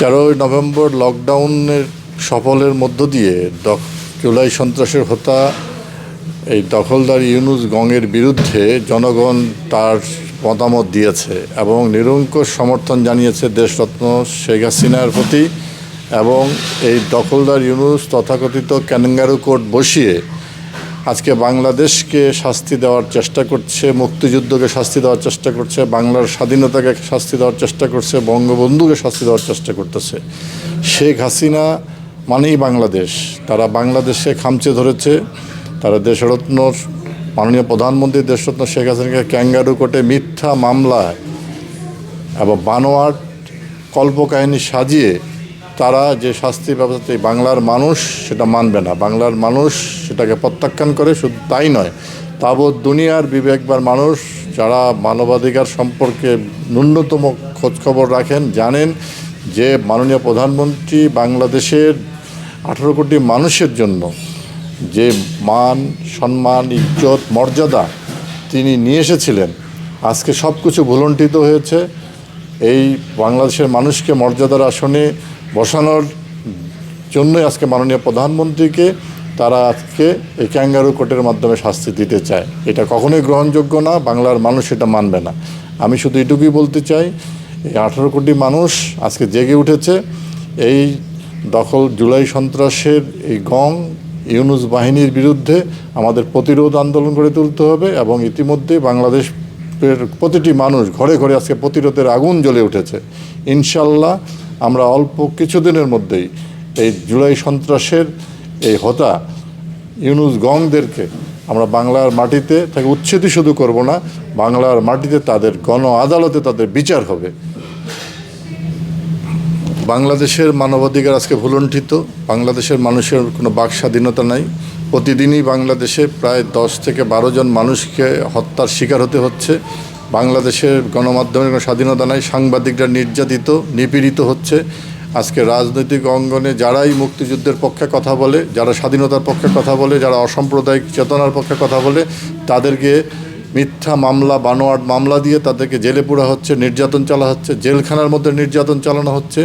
তেরোই নভেম্বর লকডাউনের সফলের মধ্য দিয়ে জুলাই সন্ত্রাসের হতা এই দখলদার ইউনুস গংয়ের বিরুদ্ধে জনগণ তার মতামত দিয়েছে এবং নিরঙ্কুশ সমর্থন জানিয়েছে দেশরত্ন শেখ হাসিনার প্রতি এবং এই দখলদার ইউনুস তথাকথিত ক্যানগারু কোর্ট বসিয়ে আজকে বাংলাদেশকে শাস্তি দেওয়ার চেষ্টা করছে, মুক্তিযুদ্ধকে শাস্তি দেওয়ার চেষ্টা করছে, বাংলার স্বাধীনতাকে শাস্তি দেওয়ার চেষ্টা করছে, বঙ্গবন্ধুকে শাস্তি দেওয়ার চেষ্টা করতেছে। শেখ হাসিনা মানেই বাংলাদেশ। তারা বাংলাদেশে খামচে ধরেছে। তারা দেশরত্ন, মাননীয় প্রধানমন্ত্রী দেশরত্ন শেখ হাসিনাকে ক্যাঙ্গারু কোর্টে মিথ্যা মামলায় এবং বানোয়াট কল্পকাহিনী সাজিয়ে তারা যে শাস্তি ব্যবস্থা এই বাংলার মানুষ সেটা মানবে না। বাংলার মানুষ সেটাকে প্রত্যাখ্যান করে শুধু তাই নয়, তাবৎ দুনিয়ার বিবেকবার মানুষ যারা মানবাধিকার সম্পর্কে ন্যূনতম খোঁজখবর রাখেন, জানেন যে মাননীয় প্রধানমন্ত্রী বাংলাদেশের আঠেরো কোটি মানুষের জন্য যে মান, সম্মান, ইজ্জত, মর্যাদা তিনি নিয়ে এসেছিলেন, আজকে সব কিছু ভুলণ্ঠিত হয়েছে। এই বাংলাদেশের মানুষকে মর্যাদার আসনে বসানোর জন্যই আজকে মাননীয় প্রধানমন্ত্রীকে তারা আজকে এই ক্যাঙ্গারু কোর্টের মাধ্যমে শাস্তি দিতে চায়। এটা কখনোই গ্রহণযোগ্য না, বাংলার মানুষ এটা মানবে না। আমি শুধু এটুকুই বলতে চাই, এই আঠারো কোটি মানুষ আজকে জেগে উঠেছে। এই দখল জুলাই সন্ত্রাসের এই গং ইউনুস বাহিনীর বিরুদ্ধে আমাদের প্রতিরোধ আন্দোলন গড়ে তুলতে হবে এবং ইতিমধ্যে বাংলাদেশ এর প্রতিটি মানুষ ঘরে ঘরে আজকে প্রতিরোধের আগুন জ্বলে উঠেছে। ইনশাল্লাহ আমরা অল্প কিছুদিনের মধ্যেই এই জুলাই সন্ত্রাসের এই হতা ইউনুস গংদেরকে আমরা বাংলার মাটিতে তাকে উচ্ছেদই শুধু করব না, বাংলার মাটিতে তাদের গণ আদালতে তাদের বিচার হবে। বাংলাদেশের মানবাধিকার আজকে ভুলণ্ঠিত, বাংলাদেশের মানুষের কোনো বাক স্বাধীনতা নাই। প্রতিদিনই বাংলাদেশে প্রায় দশ থেকে বারো জন মানুষকে হত্যার শিকার হতে হচ্ছে। বাংলাদেশের গণমাধ্যমের কোনো স্বাধীনতা নাই, সাংবাদিকরা নির্যাতিত, নিপীড়িত হচ্ছে। আজকে রাজনৈতিক অঙ্গনে যারাই মুক্তিযুদ্ধের পক্ষে কথা বলে, যারা স্বাধীনতার পক্ষে কথা বলে, যারা অসাম্প্রদায়িক চেতনার পক্ষে কথা বলে, তাদেরকে মিথ্যা মামলা, বানোয়াট মামলা দিয়ে তাদেরকে জেলে পোড়া হচ্ছে, নির্যাতন চালা হচ্ছে, জেলখানার মধ্যে নির্যাতন চালানো হচ্ছে।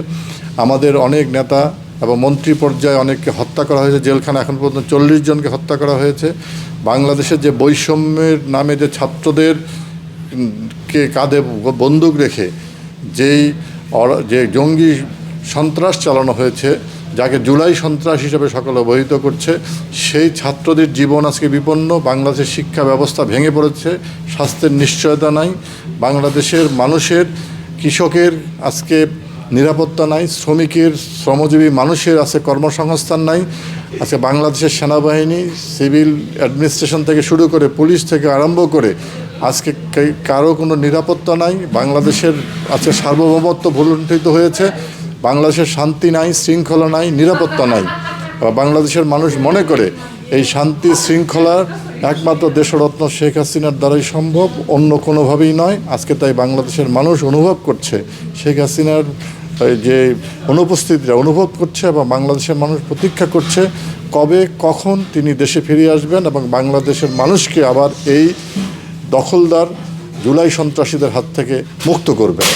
আমাদের অনেক নেতা এবং মন্ত্রী পর্যায়ে অনেককে হত্যা করা হয়েছে, জেলখানা এখন পর্যন্ত চল্লিশ জনকে হত্যা করা হয়েছে। বাংলাদেশের যে বৈষম্যের নামে যে ছাত্রদের কে কাঁধে বন্দুক রেখে যেই যে জঙ্গি সন্ত্রাস চালানো হয়েছে, যাকে জুলাই সন্ত্রাস হিসেবে সকলে অবহিত করছে, সেই ছাত্রদের জীবন আজকে বিপন্ন। বাংলাদেশের শিক্ষা ব্যবস্থা ভেঙে পড়েছে, স্বাস্থ্যের নিশ্চয়তা নাই, বাংলাদেশের মানুষের, কৃষকের আজকে নিরাপত্তা নাই, শ্রমিকের, শ্রমজীবী মানুষের আছে কর্মসংস্থান নাই। আজকে বাংলাদেশের সেনাবাহিনী, সিভিল অ্যাডমিনিস্ট্রেশন থেকে শুরু করে পুলিশ থেকে আরম্ভ করে আজকে কারও কোনো নিরাপত্তা নাই, বাংলাদেশের আজকে সার্বভৌমত্ব ভুলুণ্ঠিত হয়েছে, বাংলাদেশের শান্তি নাই, শৃঙ্খলা নাই, নিরাপত্তা নাই। বাংলাদেশের মানুষ মনে করে এই শান্তি শৃঙ্খলার একমাত্র দেশরত্ন শেখ হাসিনার দ্বারাই সম্ভব, অন্য কোনোভাবেই নয়। আজকে তাই বাংলাদেশের মানুষ অনুভব করছে, শেখ হাসিনার যে অনুপস্থিতিটা অনুভব করছে এবং বাংলাদেশের মানুষ প্রতীক্ষা করছে কবে, কখন তিনি দেশে ফিরে আসবেন এবং বাংলাদেশের মানুষকে আবার এই দখলদার জুলাই সন্ত্রাসীদের হাত থেকে মুক্ত করবেন